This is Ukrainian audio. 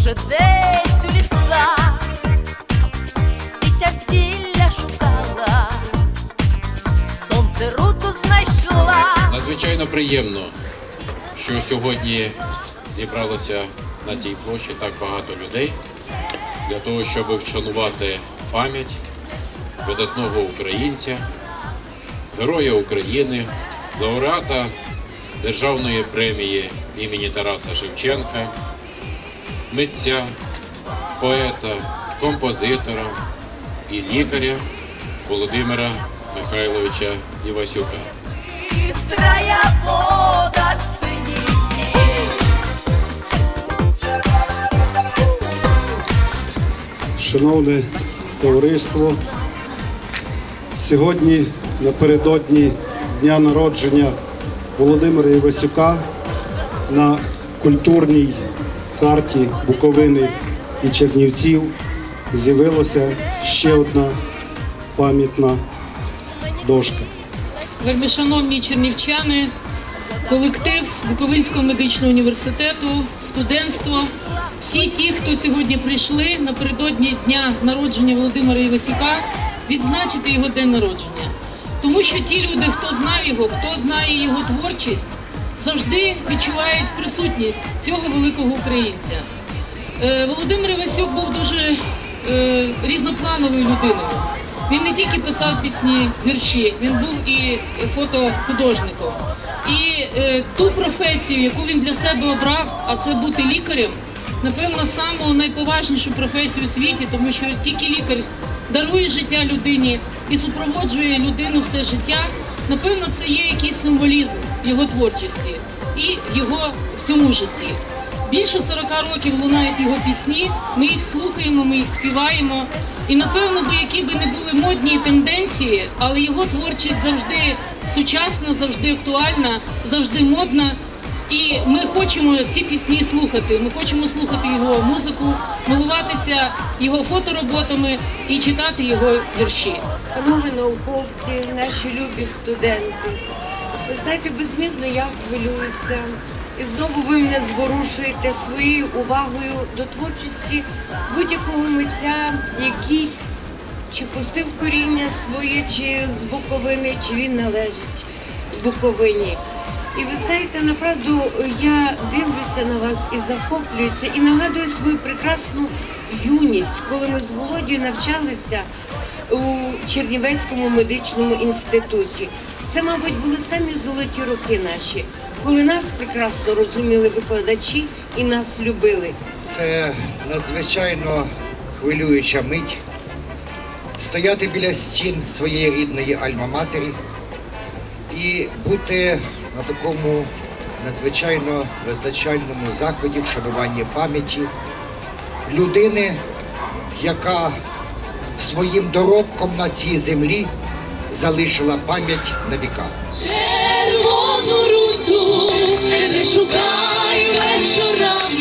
може, десь у лісах дитя зілля шукала, сонце руту знайшла. Надзвичайно приємно, що сьогодні зібралося на цій площі так багато людей для того, щоб вшанувати пам'ять видатного українця, героя України, лауреата Державної премії імені Тараса Шевченка, митця, поета, композитора і лікаря Володимира Михайловича Івасюка. Шановне товариство, сьогодні напередодні дня народження Володимира Івасюка на культурній карті Буковини і Чернівців з'явилася ще одна пам'ятна дошка. Вельмишановні чернівчани, колектив Буковинського медичного університету, студентство, всі ті, хто сьогодні прийшли напередодні дня народження Володимира Івасюка, відзначити його день народження. Тому що ті люди, хто знав його, хто знає його творчість, завжди відчувають присутність цього великого українця. Е, Володимир Івасюк був дуже е, різноплановою людиною. Він не тільки писав пісні, вірші, він був і фотохудожником. І е, ту професію, яку він для себе обрав, а це бути лікарем, напевно, саму найповажнішу професію у світі, тому що тільки лікар дарує життя людині і супроводжує людину все життя. Напевно, це є якийсь символізм його творчості і в його всьому житті. Більше 40 років лунають його пісні. Ми їх слухаємо, ми їх співаємо. І напевно, би які би не були модні тенденції, але його творчість завжди сучасна, завжди актуальна, завжди модна. І ми хочемо ці пісні слухати. Ми хочемо слухати його музику, милуватися його фотороботами і читати його вірші. Панове науковці, наші любі студенти. Ви знаєте, безмірно я хвилююся. І знову ви мене зворушуєте своєю увагою до творчості будь-якого митця, який чи пустив коріння своє, чи з Буковини, чи він належить Буковині. І ви знаєте, направду я дивлюся на вас і захоплююся, і нагадую свою прекрасну юність, коли ми з Володією навчалися у Чернівецькому медичному інституті. Це, мабуть, були самі золоті роки наші, коли нас прекрасно розуміли викладачі і нас любили. Це надзвичайно хвилююча мить. Стояти біля стін своєї рідної альма-матері і бути на такому надзвичайно визначальному заході вшанування пам'яті людини, яка своїм доробком на цій землі залишила пам'ять на віка. Червону руду не шукай вечорами.